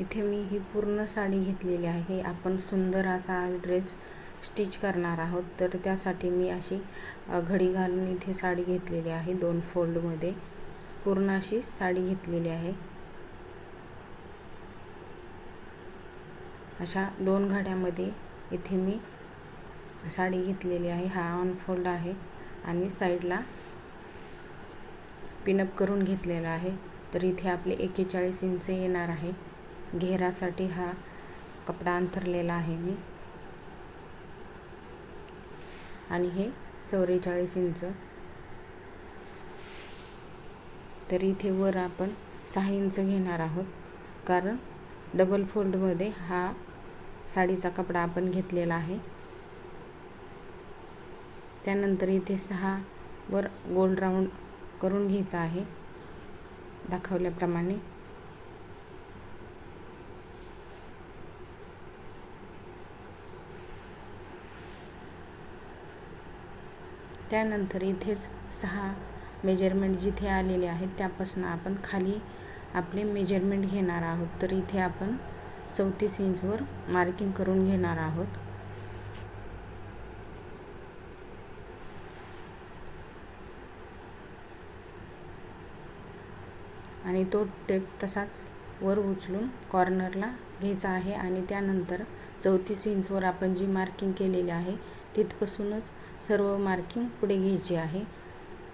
इथे मी ही पूर्ण साडी घेतलेली आहे. आपण सुंदर असा ड्रेस स्टिच करणार आहोत. तर त्यासाठी मी अशी घडी घालून इथे साडी घेतलेली आहे दोन फोल्डमध्ये. पूर्ण अशी साडी घेतलेली आहे. अशा दोन घड्यामध्ये इथे मी साडी घेतलेली आहे. हा ऑन फोल्ड आहे आणि साईडला पिनअप करून घेतलेला आहे. तर इथे आपले एकेचाळीस इंच येणार आहे. घेरासाठी हा कपडा अंथरलेला आहे मी. आणि हे चौवेचाळीस इंच. तर इथे वर आपण सहा इंच घेणार आहोत. कारण डबल फोल्डमध्ये हा साडीचा कपडा आपण घेतलेला आहे. त्यानंतर इथे सहा वर गोल राऊंड करून घ्यायचा आहे. दाखवल्याप्रमाणे. त्यानंतर इथेच सहा मेजरमेंट जिथे आलेले आहेत त्यापासून आपण खाली आपले मेजरमेंट घेणार आहोत. तर इथे आपण चौतीस इंचवर मार्किंग करून घेणार आहोत. आणि तो टेप तसाच वर उचलून कॉर्नरला घ्यायचा आहे आणि त्यानंतर चौतीस इंचवर आपण जी मार्किंग केलेली आहे तिथपासूनच सर्व मार्किंग पुढे घ्यायची आहे.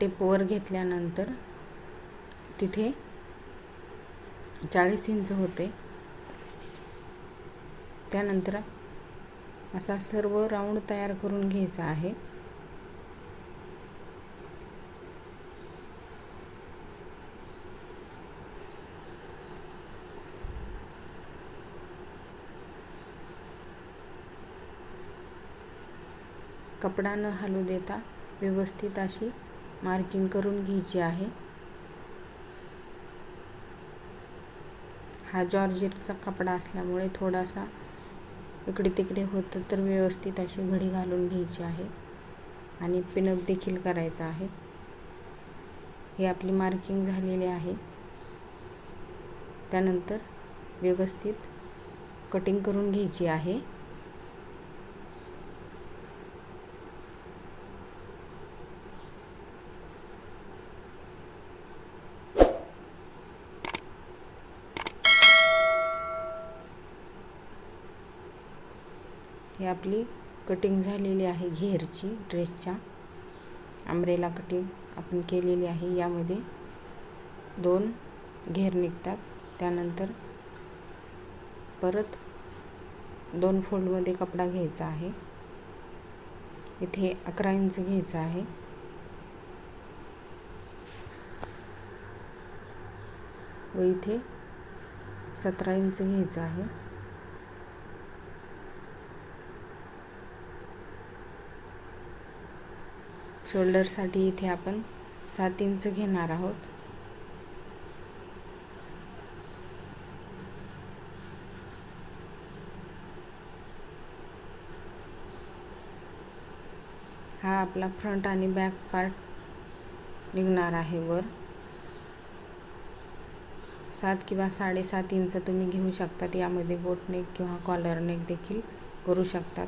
टेपवर घेतल्यानंतर तिथे चाळीस इंच होते. त्यानंतर असा सर्व राऊंड तयार करून घ्यायचा आहे. कपडा न हलू देता व्यवस्थित अशी मार्किंग करून घ्यायची आहे. हा जॉर्जेटचा कपडा असल्यामुळे थोडासा इकडे तिकडे होतं तर व्यवस्थित अशी घडी घालून घ्यायची आहे आणि पिनअप देखील करायचा आहे. हे आपली मार्किंग झालेली आहे. त्यानंतर व्यवस्थित कटिंग करून घ्यायची आहे. ही आपली कटिंग झालेली आहे घेरची ड्रेसच्या आंब्रेला कटिंग आपण केलेली आहे. यामध्ये दोन घेर निघतात. त्यानंतर परत दोन फोल्डमध्ये कपडा घ्यायचा आहे. इथे अकरा इंच घ्यायचा आहे. व इथे सतरा इंच घ्यायचं आहे. शोल्डरसाठी इथे आपण सात इंच घेणार आहोत. हा आपला फ्रंट आणि बॅक पार्ट निघणार आहे वर. सात किंवा साडेसात इंच तुम्ही घेऊ शकतात यामध्ये बोटनेक किंवा कॉलर नेक देखील करू शकतात.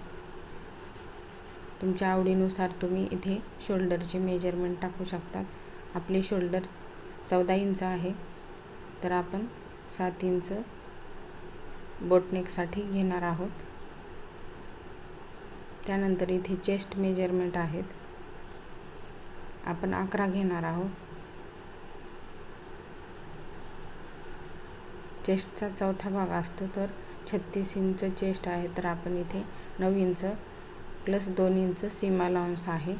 तुमच्या आवडीनुसार तुम्ही इथे शोल्डरचे मेजरमेंट टाकू शकतात आपले शोल्डर चौदा इंच आहे. तर आपण सात इंच बोटनेकसाठी घेणार आहोत. त्यानंतर इथे चेस्ट मेजरमेंट आहेत. आपण अकरा घेणार आहोत. चेस्टचा चौथा भाग असतो तर छत्तीस इंच चेस्ट आहे. तर आपण इथे नऊ इंच प्लस दोन इंच सीमा लॉन्स आहे.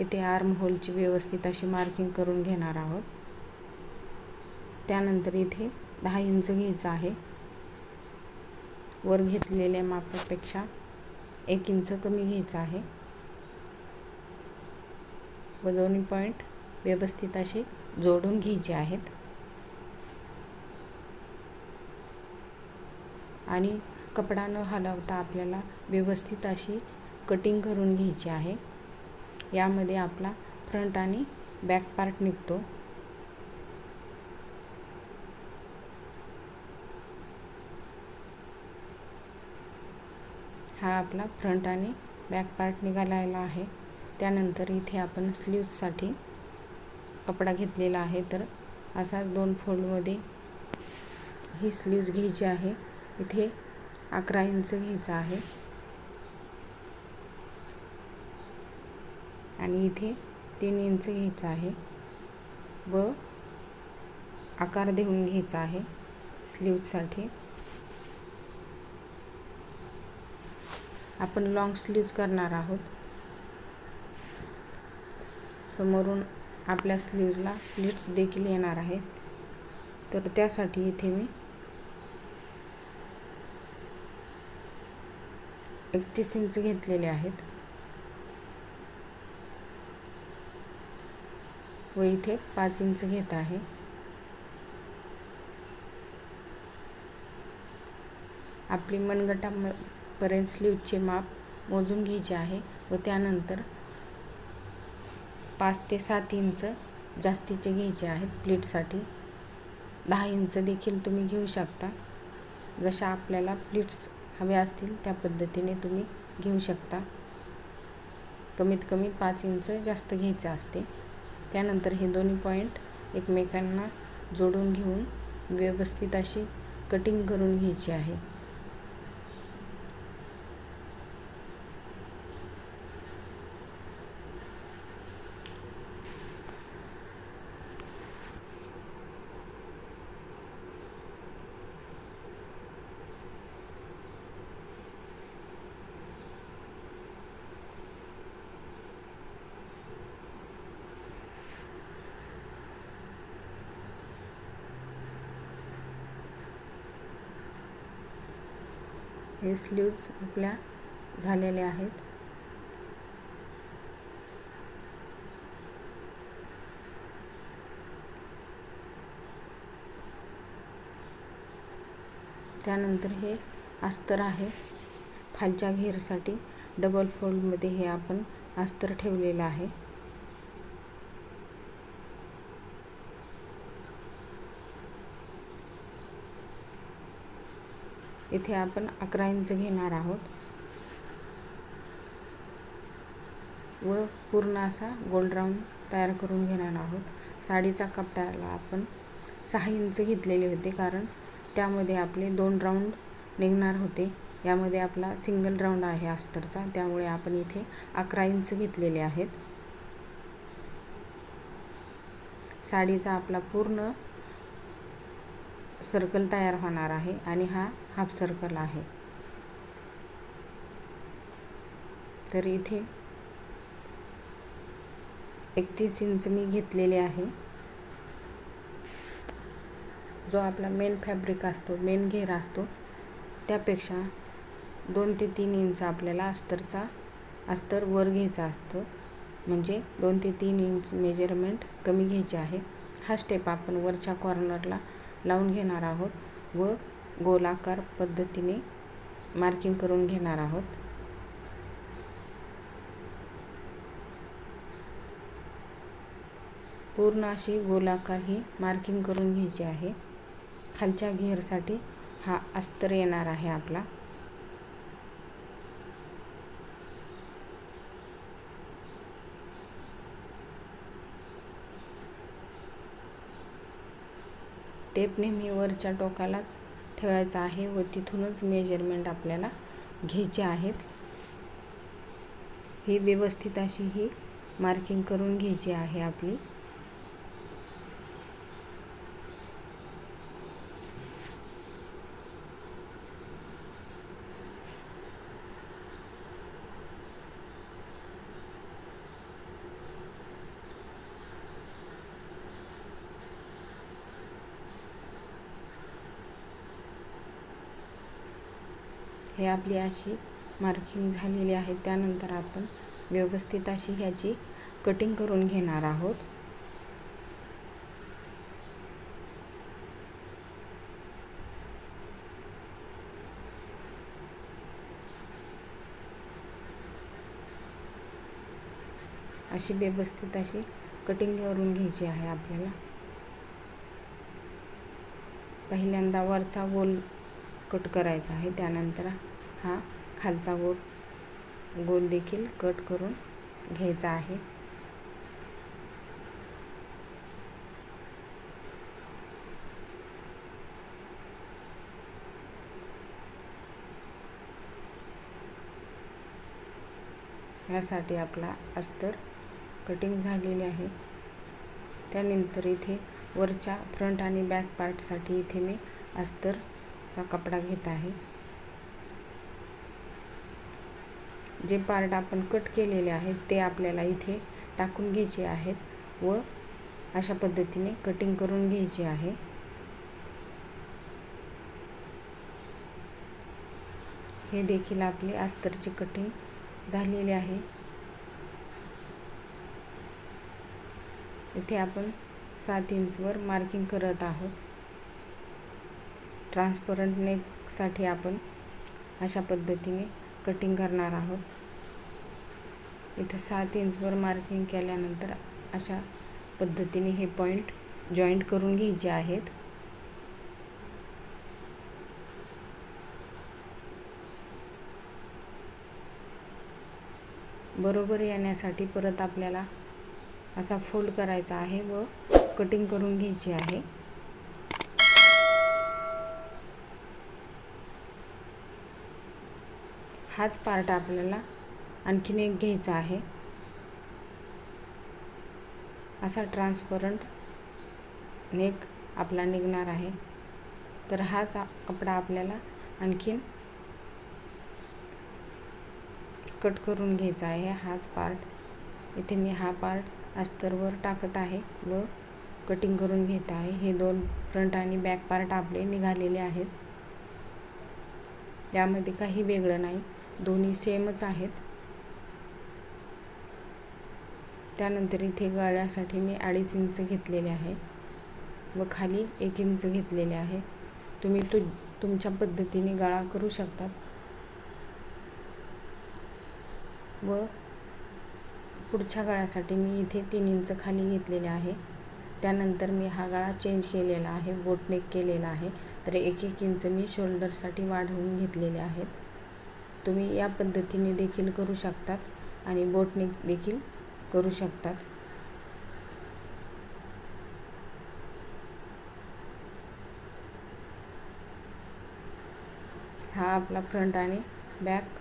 इथे आर्म होलची व्यवस्थित अशी मार्किंग करून घेणार आहोत. त्यानंतर इथे दहा इंच घ्यायचं आहे. वर घेतलेल्या मापापेक्षा एक इंच कमी घ्यायचं आहे. व दोन्ही पॉईंट व्यवस्थित असे जोडून घ्यायचे आहेत. आणि कपडा न हलवता आपल्याला व्यवस्थित अशी कटिंग करून घ्यायची आहे. यामध्ये आपला फ्रंट आणि बॅक पार्ट निघतो. हा आपला फ्रंट आणि बॅक पार्ट निघालेला आहे. त्यानंतर इथे आपण स्लीव्जसाठी कपडा घेतलेला आहे. तर असाच दोन फोल्डमध्ये ही स्लीव्ज घ्यायची आहे. इथे अकरा इंच घ्यायचं आहे. आणि इथे तीन इंच घ्यायचं आहे व आकार देऊन घ्यायचा आहे स्लीव्जसाठी. आपण लॉंग स्लीव्ज करणार आहोत. समोरून आपल्या स्लीव्जला प्लेट्स देखील येणार आहेत. तर त्यासाठी इथे मी एकतीस इंच घेतलेले आहेत. व इथे पाच इंच घेत आहे. आपली मनगटापर्यंत स्लीवचे माप मोजून घ्यायचे आहे व त्यानंतर पाच ते सात इंच जास्तीचे घ्यायचे आहेत प्लीटसाठी. दहा इंच देखील तुम्ही घेऊ शकता. जशा आपल्याला प्लीट्स हवे असतील त्या पद्धतीने तुम्ही घेऊ शकता. कमीत कमी पाच इंच जास्त घ्यायचं असते. त्यानंतर हे दोन्ही पॉईंट एकमेकांना जोडून घेऊन व्यवस्थित अशी कटिंग करून घ्यायची आहे. हे स्लीव्ज आपल्या झालेले आहेत. त्यानंतर हे अस्तर आहे. खालच्या घेरसाठी डबल फोल्डमध्ये हे आपण अस्तर ठेवलेलं आहे. इथे आपण अकरा इंच घेणार आहोत. व पूर्ण असा गोल्ड राऊंड तयार करून घेणार आहोत. साडीचा कपड्याला आपण सहा इंच घेतलेले होते कारण त्यामध्ये आपले दोन राऊंड निघणार होते. यामध्ये आपला सिंगल राऊंड आहे अस्तरचा त्यामुळे आपण इथे अकरा इंच घेतलेले आहेत. साडीचा आपला पूर्ण सर्कल तयार होणार आहे आणि हा हाफ सर्कल आहे. तर इथे एकतीस इंच मी घेतलेले आहे. जो आपला मेन फॅब्रिक असतो मेन घेरा असतो त्यापेक्षा दोन ते तीन इंच आपल्याला अस्तरचा अस्तर वर घ्यायचा असतो. म्हणजे दोन ते तीन इंच मेजरमेंट कमी घ्यायचे आहे. हा स्टेप आपण वरच्या कॉर्नरला लावून घेणार आहोत व गोलाकार पद्धतीने मार्किंग करून घेणार आहोत. पूर्ण अशी गोलाकार ही मार्किंग करून घ्यायची आहे. खालच्या घेरसाठी हा अस्तर येणार आहे आपला. टेप नेहमी वरच्या टोकालाच ठेवायचा आहे व तिथूनच मेजरमेंट आपल्याला घ्यायचे आहेत. ही व्यवस्थित अशी ही मार्किंग करून घ्यायची आहे आपली हे आपली अशी मार्किंग झालेली आहे त्यानंतर आपण व्यवस्थित अशी ह्याची कटिंग करून घेणार आहोत. अशी व्यवस्थित अशी कटिंग करून घ्यायची आहे आपल्याला. पहिल्यांदा वरचा गोल कट करायचा आहे त्यानंतर हा खालचा गोल. गोल देखील कट करून घ्यायचा आहे. यासाठी आपला अस्तर कटिंग झालेले आहे. त्यानंतर इथे वरच्या फ्रंट आणि बॅक पार्टसाठी इथे मी अस्तरचा कपडा घेत आहे. जे पार्ट आपण कट केलेले आहेत ते आपल्याला इथे टाकून घ्यायचे आहेत व अशा पद्धतीने कटिंग करून घ्यायचे आहे. हे देखील आपले अस्तरचे कटिंग झालेले आहे. इथे आपण सात इंचवर मार्किंग करत आहोत. ट्रान्सपरंट नेकसाठी आपण अशा पद्धतीने कटिंग करणार आहोत. इथं सात इंचवर मार्किंग केल्यानंतर अशा पद्धतीने हे पॉईंट जॉईंट करून घ्यायचे आहेत. बरोबर येण्यासाठी परत आपल्याला असा फोल्ड करायचा आहे व कटिंग करून घ्यायची आहे. हाच पार्ट आपल्याला आणखीन एक घ्यायचा आहे. असा ट्रान्सपरंट नेक आपला निघणार आहे. तर हाच कपडा आपल्याला आणखीन कट करून घ्यायचा आहे. हाच पार्ट इथे मी हा पार्ट अस्तरवर टाकत आहे व कटिंग करून घेत आहे. हे दोन फ्रंट आणि बॅक पार्ट आपले निघालेले आहेत. यामध्ये काही वेगळं नाही. दोन्ही सेमच आहेत. त्यानंतर इथे गळ्यासाठी मी अडीच इंच घेतलेले आहे व खाली एक इंच घेतलेले आहे. तुम्ही तु तुमच्या पद्धतीने गळा करू शकतात. व पुढच्या गळ्यासाठी मी इथे तीन इंच खाली घेतलेले आहे. त्यानंतर मी हा गळा चेंज केलेला आहे बोटनेक केलेला आहे. तर एक एक इंच मी शोल्डरसाठी वाढवून घेतलेले आहेत. तुम्ही या पद्धतीने देखील करू शकतात आणि बोटनेक देखील करू शकतात. हा आपला फ्रंट आणि बॅक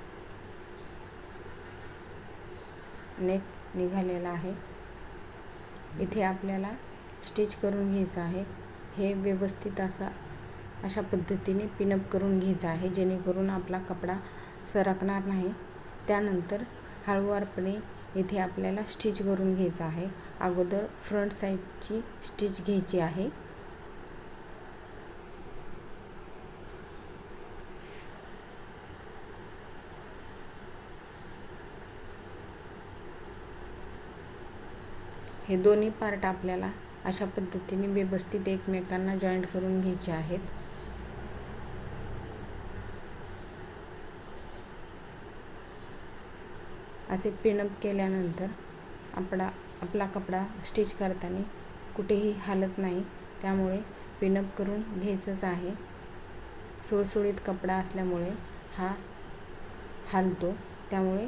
नेक निघालेला आहे. इथे आपल्याला स्टिच करून घ्यायचं आहे. हे व्यवस्थित असा अशा पद्धतीने पिनअप करून घ्यायचं आहे जेणेकरून आपला कपडा सरकणार नाही. त्यानंतर हळूवारपणे इथे आपल्याला स्टिच करून घ्यायचं आहे. अगोदर फ्रंट साईडची स्टिच घ्यायची आहे. हे दोन्ही पार्ट आपल्याला अशा पद्धतीने व्यवस्थित एकमेकांना जॉईंट करून घ्यायचे आहेत. असे पिनअप केल्यानंतर आपला आपला कपडा स्टिच करताना कुठेही हालत नाही. त्यामुळे पिनअप करून घ्यायचंच आहे. सुळसुळीत कपडा असल्यामुळे हा हालतो. त्यामुळे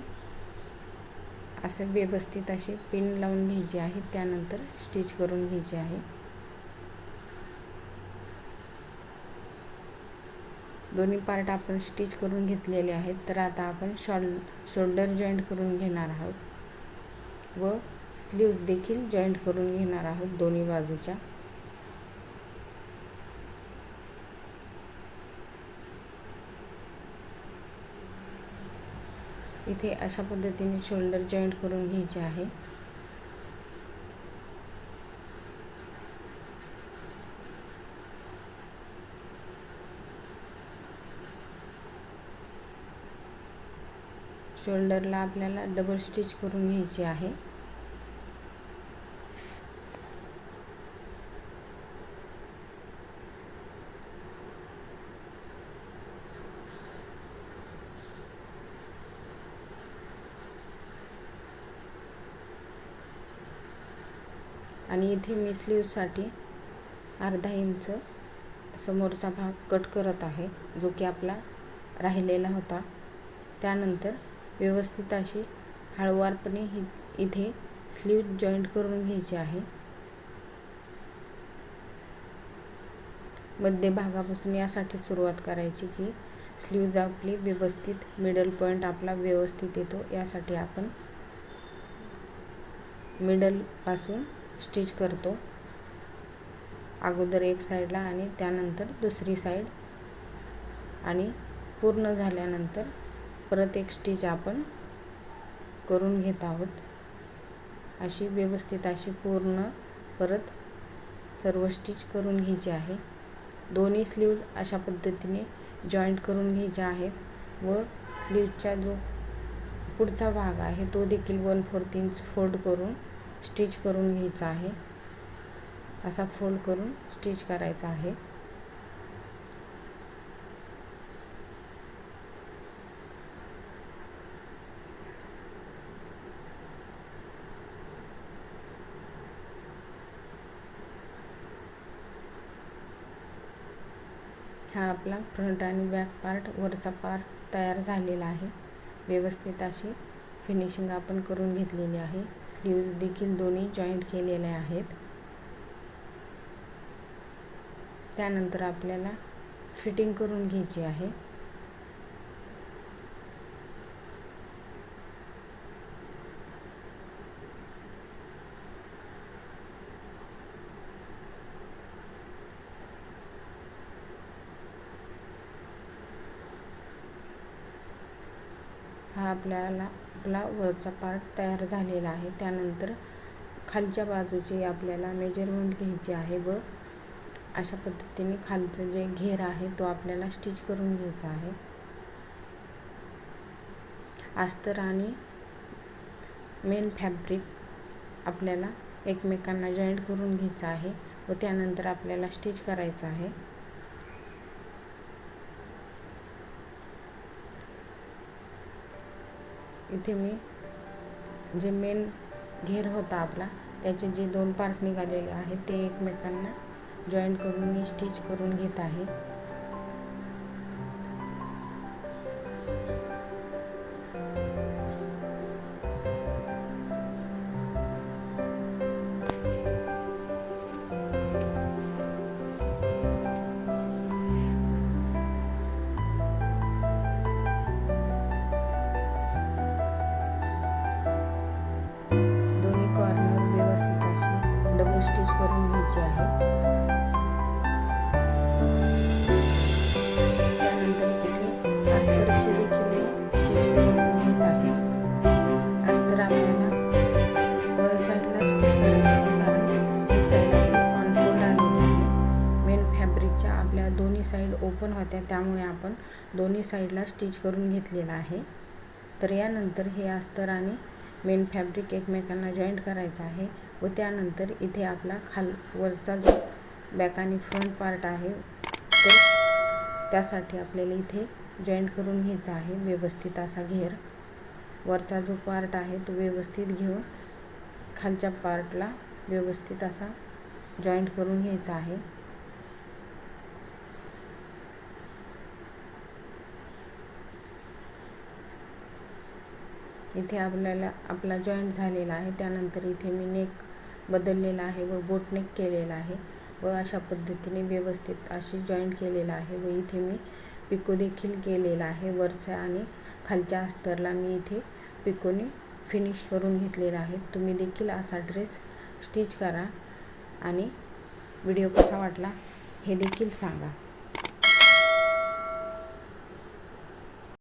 असे व्यवस्थित असे पिन लावून घ्यायचे आहे त्यानंतर स्टिच करून घ्यायचे आहे. दोन्ही पार्ट आपण स्टिच करून घेतलेले आहेत. तर आता आपण शॉल शोल्डर जॉईंट करून घेणार आहोत. व स्लीव्ज देखील जॉईंट करून घेणार आहोत दोन्ही बाजूच्या. इथे अशा पद्धतीने शोल्डर जॉईंट करून घ्यायचे आहे. शोल्डरला आपल्याला डबल स्टिच करून घ्यायची आहे. आणि इथे मी स्लीवसाठी अर्धा इंच समोरचा भाग कट करत आहे जो की आपला राहिलेला होता. त्यानंतर व्यवस्थित अशी हळुवारपणे ही इथे स्लीव जॉईंट करून घ्यायची आहे. मध्यभागापासून यासाठी सुरुवात करायची की स्लीव्ज आपली व्यवस्थित मिडल पॉईंट आपला व्यवस्थित येतो यासाठी आपण मिडलपासून स्टिच करतो. अगोदर एक साईडला आणि त्यानंतर दुसरी साईड आणि पूर्ण झाल्यानंतर परत एक स्टिच आपण करून घेत आहोत. अशी व्यवस्थित अशी पूर्ण परत सर्व स्टिच करून घ्यायची आहे. दोन्ही स्लीव्ज अशा पद्धतीने जॉईंट करून घ्यायच्या आहेत व स्लीवचा जो पुढचा भाग आहे तो देखील वन फोर्थ इंच फोल्ड करून स्टिच करून घ्यायचा आहे. असा फोल्ड करून स्टिच करायचा आहे. हा आपला फ्रंट आणि बॅक पार्ट वरचा पार्ट तयार झालेला आहे. व्यवस्थित अशी फिनिशिंग आपण करून घेतलेली आहे. स्लीव्ज देखील दोन्ही जॉईंट केलेले आहेत. त्यानंतर आपल्याला फिटिंग करून घ्यायची आहे हा आपल्याला आपला वरचा पार्ट तयार झालेला आहे. त्यानंतर खालच्या बाजूचे आपल्याला मेजरमेंट घ्यायचे आहे व अशा पद्धतीने खालचं जे घेर आहे तो आपल्याला स्टिच करून घ्यायचा आहे. अस्तर आणि मेन फॅब्रिक आपल्याला एकमेकांना जॉईंट करून घ्यायचं आहे व त्यानंतर आपल्याला स्टिच करायचं आहे. इथे मी जे मेन घेर होता आपला त्याचे जे दोन पार्ट निघालेले आहेत ते एकमेकांना जॉईंट करून मी स्टिच करून घेत आहे. त्यामुळे आपण दोन्ही साईडला स्टिच करून घेतलेला आहे. तर यानंतर हे अस्तर आणि मेन फॅब्रिक एकमेकांना जॉईंट करायचं आहे व त्यानंतर इथे आपला खाल वरचा जो बॅक आणि फ्रंट पार्ट आहे तर त्यासाठी आपल्याला इथे जॉईंट करून घ्यायचा आहे व्यवस्थित असा घेर. वरचा जो पार्ट आहे तो व्यवस्थित घेऊन खालच्या पार्टला व्यवस्थित असा जॉईंट करून घ्यायचा आहे. इथे आपल्याला आपला जॉईंट झालेला आहे. त्यानंतर इथे मी नेक बदललेला आहे व बोटनेक केलेला आहे व अशा पद्धतीने व्यवस्थित अशी जॉईंट केलेला आहे व इथे मी पिको देखील केलेला आहे. वरच्या आणि खालच्या अस्तरला मी इथे पिकोने फिनिश करून घेतलेला आहे. तुम्ही देखील असा ड्रेस स्टिच करा आणि व्हिडिओ कसा वाटला हे देखील सांगा.